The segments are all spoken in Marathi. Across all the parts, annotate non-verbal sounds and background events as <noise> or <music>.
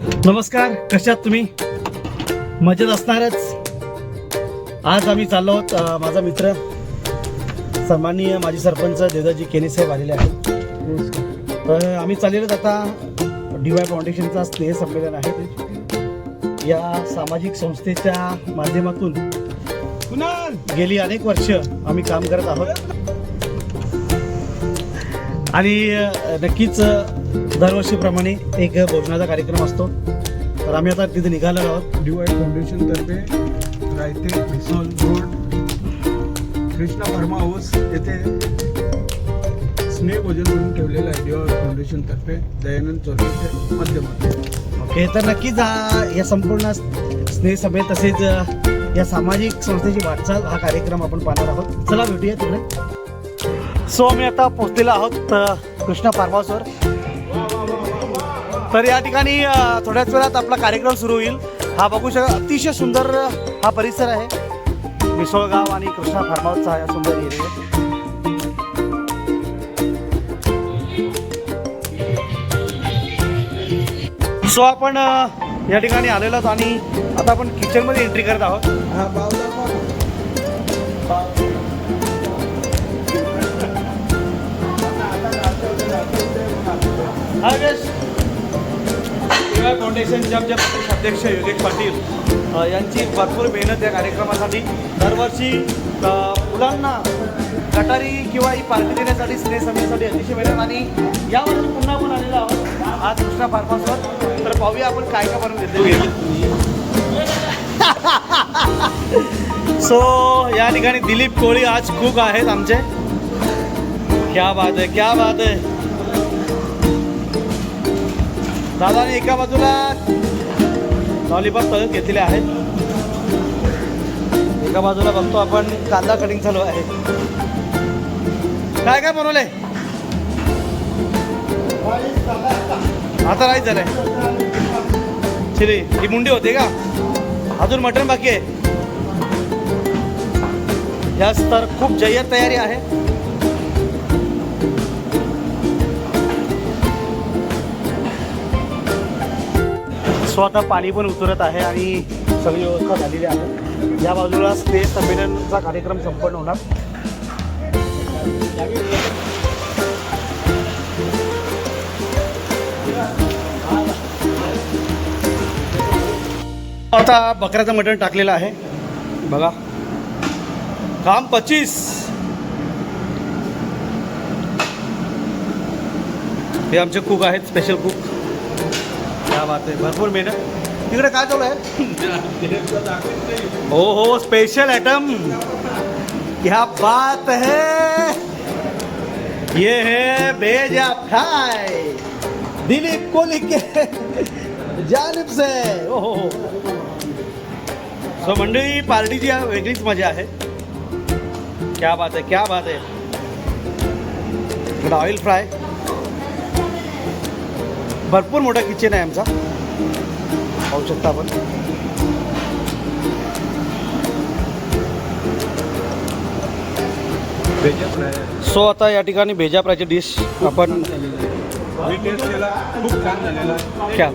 नमस्कार कशात तुम्ही? मजेत असणारच. आज आम्ही चाललो आहोत माझा मित्र सन्माननीय माजी सरपंच देदाजी केनी साहेब आलेले आहेत. तर आम्ही चाललेलो आता डी वाय फाउंडेशनचा स्नेह संमेलन आहे. या सामाजिक संस्थेच्या माध्यमातून गेली अनेक वर्ष आम्ही काम करत आहोत. आणि नक्कीच दरवर्षीप्रमाणे एक भोजनाचा कार्यक्रम असतो. तर आम्ही आता तिथे निघालो आहोत. डीवाय फाउंडेशन तर्फे Rayte Bhisol road Krishna pharma house येथे स्नेह भोजन म्हणून ठेवलेलं आहे डीवाय फाउंडेशन तर्फे दयानंद चौधरीच्या माध्यमातून. ओके तर नक्कीच या संपूर्ण स्नेह सभेत तसेच या सामाजिक संस्थेची वाटचाल हा कार्यक्रम आपण पाहणार आहोत. चला भेटूया तिकडे. सो आम्ही आता पोहोचलेलो आहोत कृष्णा फार्म हाऊसवर. तर या ठिकाणी थोड्याच वेळात आपला कार्यक्रम सुरू होईल. हा बघू शकता अतिशय सुंदर हा परिसर आहे. मिसळगाव आणि कृष्णा फार्म या हा सुंदर एरिया सो आपण या ठिकाणी आलेलो आहोत आणि आता आपण किचनमध्ये एंट्री करत आहोत. हा सेवा हा यश प्रदेश अध्यक्ष योगेश पाटील यांची भरपूर मेहनत या कार्यक्रमासाठी दरवर्षी मुलांना गटारी किंवा ही पार्टी देण्यासाठी स्नेह सभेसाठी अतिशय मेहनत आणि यावर्षी पुन्हा पण आलेला आहोत. आज कृष्णा फार्मासवर तर पाहूया आपण काय काय बनवून घेतो सो या ठिकाणी दिलीप कोळी आज खूप आहेत आमचे. क्या बात आहे क्या बात आहे. दादाने एका बाजूला लॉलीपॉप तळत घेतलेले आहेत. एका बाजूला बघतो आपण कांदा कटिंग चालू आहे. काय काय बनवले आता नाही झालंय. चिली ही मुंडी होते का? अजून मटण बाकी आहे. यास तर खूप जय्यत तयारी आहे. सो आता पाणी पण उतरत आहे आणि सगळी व्यवस्था झालेली आहे. या बाजूला स्नेह संमेलनचा कार्यक्रम संपन्न होणार. आता बकऱ्याचं मटण टाकलेलं आहे. बघा. काम पच्चीस. हे आमचे कुक आहेत स्पेशल कुक क्या बात आहे भरपूर मेहनत। तिकडे काय चालू आहे? हो हो स्पेशल आइटम क्या बात है। ये है भेजा फ्राई दिलीप कोहली के जानिब से। ओ, हो हो। सो मंडळी पार्टीची हा वेगळीच मज़ा आहे. क्या बात आहे क्या बात इकडं ऑइल फ्राय भरपूर मोठा किचन आहे आमचा. पाहू शकता आपण. सो आता या ठिकाणी भेजा फ्रायची डिश आपण क्या?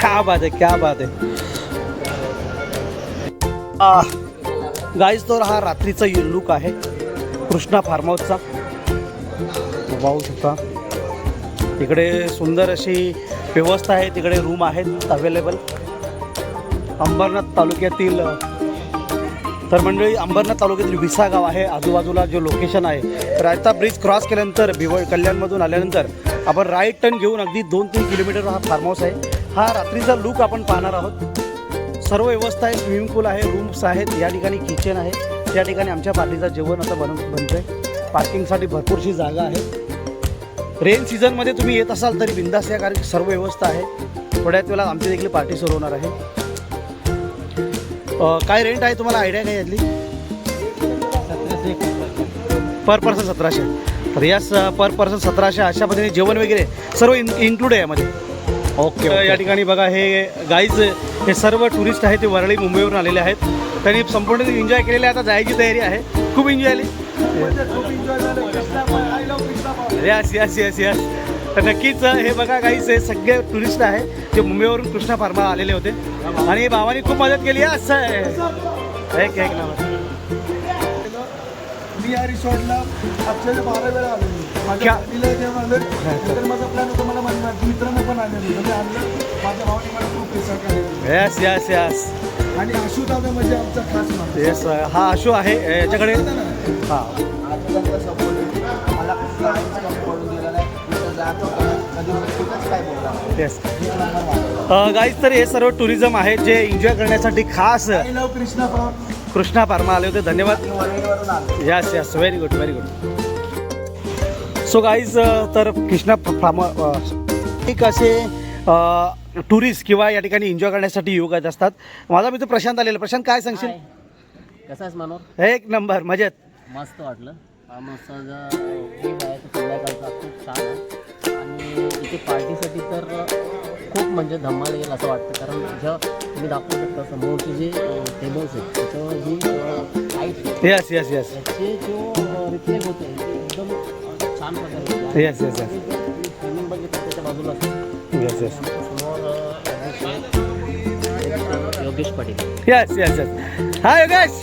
क्या बात आहे क्या बात आहे. गाईज तर हा रात्रीचा लुक आहे. कृष्णा फार्म हाऊसचा पाहू शकता. तिकडे सुंदर अशी व्यवस्था आहे तिकडे रूम आहेत अवेलेबल अंबरनाथ तालुक्यातील तर मंडळी अंबरनाथ तालुक्यातील विसा गाव आहे आजूबाजूला जो लोकेशन आहे रायता ब्रिज क्रॉस केल्यानंतर भिवळ कल्याणमधून आल्यानंतर आपण राईट टर्न घेऊन अगदी दोन तीन किलोमीटर हा फार्म हाऊस आहे. हा रात्रीचा लुक आपण पाहणार आहोत. सर्व व्यवस्था आहे स्विमिंग पूल आहे रूम्स आहेत या ठिकाणी किचन आहे. त्या ठिकाणी आमच्या पार्टीचं जेवण आता बनव बनतं आहे पार्किंगसाठी भरपूरशी जागा आहे. रेन सीझनमध्ये तुम्ही येत असाल तरी बिंदास या कारण सर्व व्यवस्था आहे. थोड्याच वेळात आमची देखील पार्टी सुरू होणार आहे. काय रेंट आहे तुम्हाला आयडिया काय यातली? पर पर्सन सतराशे. तर या पर पर्सन सतराशे अशा पद्धतीने जेवण वगैरे सर्व इन इन्क्लूड आहे यामध्ये. ओके या ठिकाणी बघा हे गाईज हे सर्व टुरिस्ट आहेत ते वरळी मुंबईवरून आलेले आहेत. त्यांनी संपूर्ण एन्जॉय केलेले आहे. आता जायची तयारी आहे. खूप एन्जॉय आली. यस यस यस यस तर नक्कीच हे बघा काहीच हे सगळे टुरिस्ट आहे जे मुंबईवरून कृष्णा फार्मा आलेले होते. आणि भावानी खूप मदत केली आहे असं आहे एक एक नंबर मी या रिसॉर्टला अक्षरशः बारा वेळा आलो. मी. माझ्या क्या? फॅमिलीला जेव्हा आलो नंतर माझा प्लॅन होता मला माझ्या मित्रांना पण आले होते. मी आणलं माझ्या भावाने मला खूप पैसा केला येस येस येस आणि आशू दादा म्हणजे आमचा खास माणूस. येस हा आशू आहे याच्याकडे. हां. येस गाईज तर हे सर्व टुरिझम आहे जे एन्जॉय करण्यासाठी खास कृष्णा फ्रॉम कृष्णा फार्मा आले होते. धन्यवाद. Yes yes very good very good so guys तर कृष्णा फार्म एक असे टुरिस्ट किंवा या ठिकाणी एन्जॉय करण्यासाठी योग येत असतात. माझा मित्र प्रशांत आलेला. प्रशांत काय सांगशील? कसं आहेस मनोहर? एक नंबर. मजेत. मस्त वाटलं. आणि इथे पार्टीसाठी तर खूप म्हणजे धमाल येईल असं वाटतं. कारण जेव्हा तुम्ही दाखवू शकता समोरचे जे टेबल्स आहेत त्याच्यावर जी लाइट येस येस येस त्याचे जो रिफ्लेक्ट होते ते एकदम छान प्रकारे. आणि जर तुम्ही swimming बघितलं त्याच्या बाजूला येस येस समोर Yogesh Patil. Yes yes yes hi Yogesh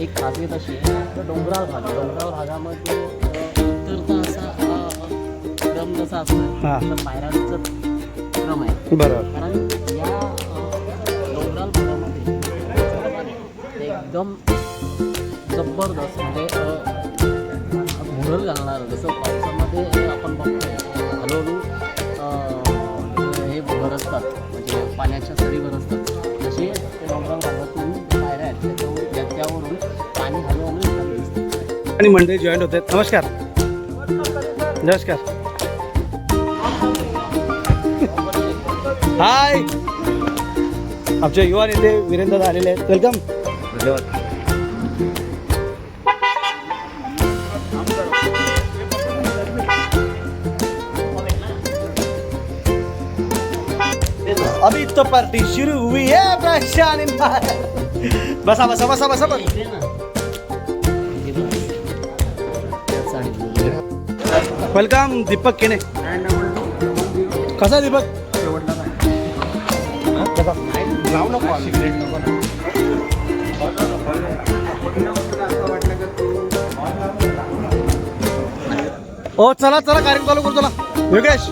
एक खासियत अशी आहे डोंगराळ भाग. डोंगराळ भागामध्ये क्रम जसा असतो हां. तर पायऱ्यांचा क्रम आहे. बरोबर. कारण या अ, डोंगराळ भागामध्ये ते एकदम जबरदस्त म्हणजे अ, भुरळ घालणार जसं पावसामध्ये आपण बघतो हळूहळू अ, हे बरसतात म्हणजे पाण्याच्या सरी बरसतात तसे ते डोंगराळ भागातून पायऱ्या आहेत. त्याच्यावर त्याच्यावरून पाणी हळूहळू येताना दिसतं आणि मंडळी जॉईन होते नमस्कार. नमस्कार. हाय. आमचे युवा नेते वीरेंद्र आलेले आहेत. वेलकम धन्यवाद अभी तो पार्टी शुरू हुई है प्रशांत बसा बसा बसा बसा बस. वेलकम दीपक केने. कसा दीपक? कसा? ओ चला चला कार्यक्रम चालू करतो ना योगेश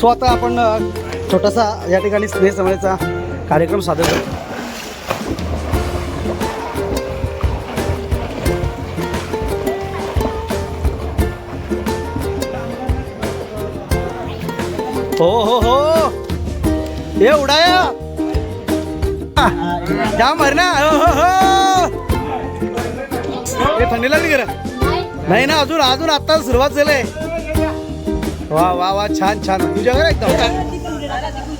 सो आता आपण छोटासा या ठिकाणी स्नेह समयचा कार्यक्रम सादर करतो. हो हो हो. ये उडाया जाम मर ना हो हो हो. हे थंडी लागली नाही ना अजून अजून आता सुरुवात झाली वा वा वा छान छान. तुझ्या घर एकदम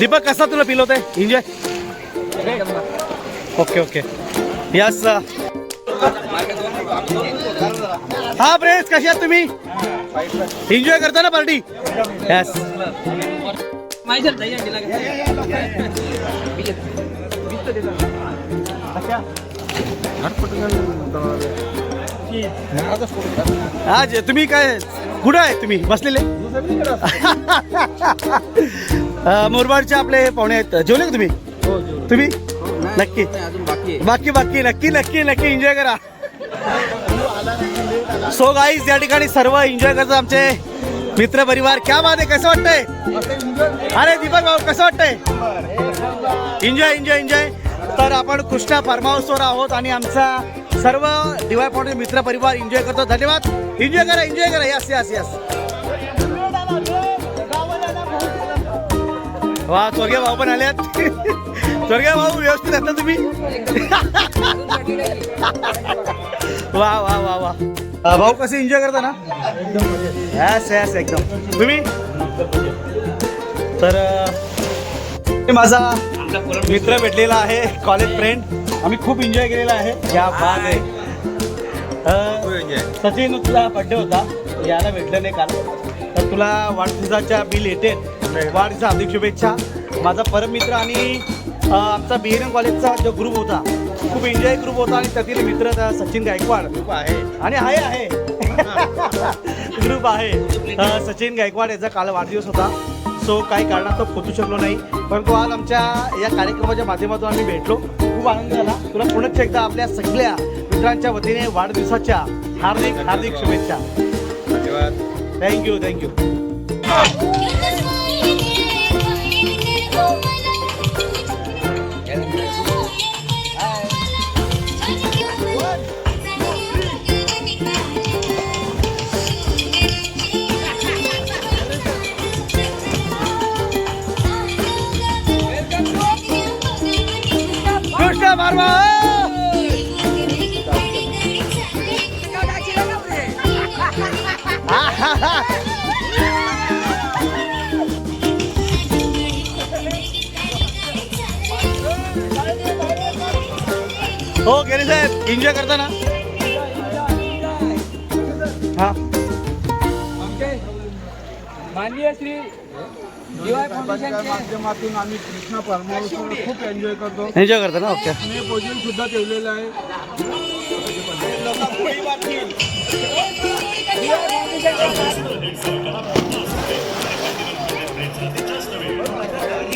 दीपक कसा तुला फील आहे एन्जॉय ओके ओके यस हा प्रेस कशी आहात तुम्ही? एन्जॉय करता ना पार्टी यस आज तुम्ही काय कुठं आहे तुम्ही? बसलेले? मोरबाडचे आपले पाहुणे आहेत. जेवले का तुम्ही? तुम्ही? नक्की. बाकी बाकी नक्की नक्की नक्की एन्जॉय करा. सो गाईज या ठिकाणी सर्व एन्जॉय करतात आमचे मित्र परिवार. क्या बात आहे कसं वाटतंय? अरे दीपक भाऊ कसं वाटतंय? एन्जॉय एन्जॉय एन्जॉय तर आपण कृष्णा फार्म हाऊसवर आहोत आणि आमचा सर्व पॉईंट मित्र परिवार एन्जॉय करतो. धन्यवाद. एन्जॉय करा एन्जॉय करा. यस यस यस वा चोगे भाऊ पण आल्यात स्वर्गीय भाऊ व्यवस्थित आहेत ना तुम्ही? वा वा वा वा. अ, भाऊ कसे एन्जॉय करता ना? यस यस एकदम. तुम्ही? तर अ, हे माझा मित्र भेटलेला आहे कॉलेज फ्रेंड आम्ही खूप एन्जॉय केलेला आहे. या बात आहे. अ, सचिन तुझा बड्डे होता. यायला भेटलं नाही काल. तर तुला वाढदिवसाच्या बिल येते. वाढदिवसा हार्दिक शुभेच्छा. माझा परम मित्र आणि आमचा बी एन एम कॉलेजचा जो ग्रुप होता खूप एन्जॉय ग्रुप होता आणि त्यातील मित्र सचिन गायकवाड. ग्रुप आहे. आणि आहे आहे. <laughs> ग्रुप आहे. सचिन गायकवाड याचा काल वाढदिवस होता. सो काही कारणास्तव पोचू शकलो नाही. परंतु आज आमच्या या कार्यक्रमाच्या माध्यमातून आम्ही भेटलो. खूप आनंद झाला. तुला पुनश्च एकदा आपल्या सगळ्या मित्रांच्या वतीने वाढदिवसाच्या हार्दिक हार्दिक शुभेच्छा. धन्यवाद. थँक्यू थँक्यू कृष्ण हो! हो गेले साहेब एन्जॉय करता ना? हा. माननीय श्री माध्यमातून आम्ही कृष्णा फार्म हाऊसवर खूप एन्जॉय करतो. एन्जॉय करता ना? ओके भोजन सुद्धा ठेवलेलं आहे.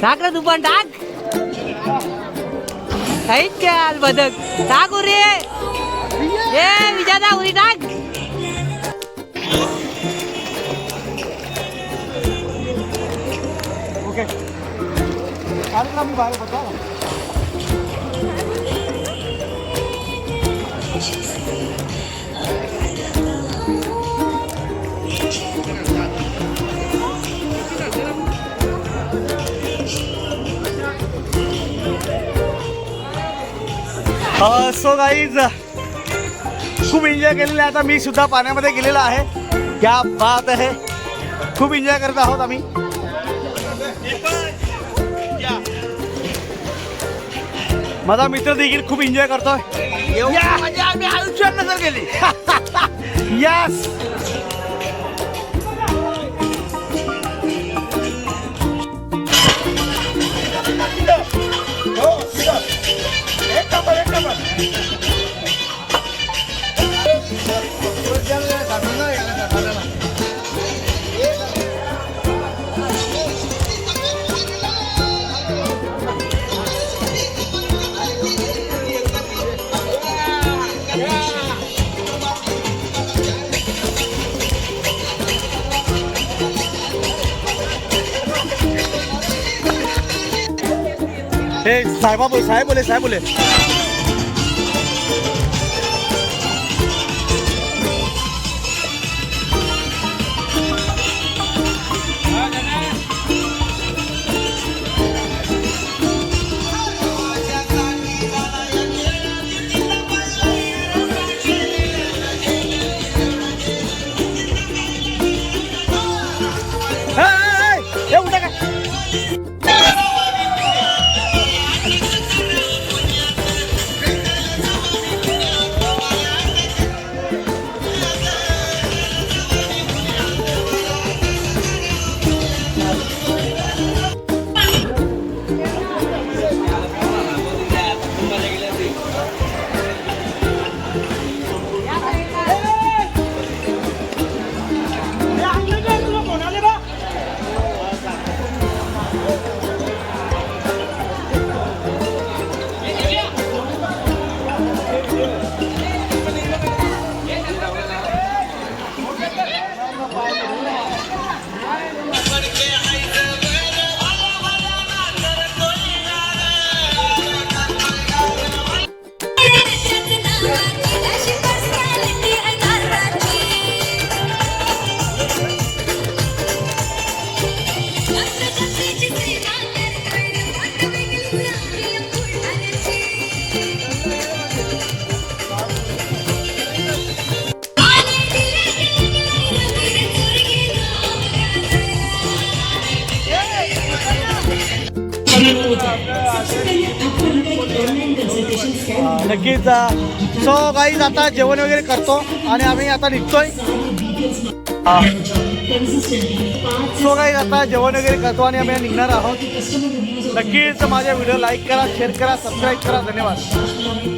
टाक रे दुपान टाक. काहीच काय आज बदक. टाक उरी. ए विजादा उरी टाक. ओके कार्यक्रम बाहेर होतो सो गाईज खूप एन्जॉय केलेलं आहे आता मी सुद्धा पाण्यामध्ये गेलेला आहे क्या बात आहे खूप एन्जॉय करत आहोत आम्ही माझा मित्र देखील खूप एन्जॉय करतोय. म्हणजे आम्ही आयुष्यात नजर गेली. यस สายมาบุเลยสายบุเลยสายบุเลย नक्कीच सो गाईज आता जेवण वगैरे करतो आणि आम्ही आता निघतोय. सो गाईज आता जेवण वगैरे करतो आणि आम्ही निघणार आहोत. नक्कीच माझ्या व्हिडिओ लाईक करा शेअर करा सबस्क्राईब करा. धन्यवाद.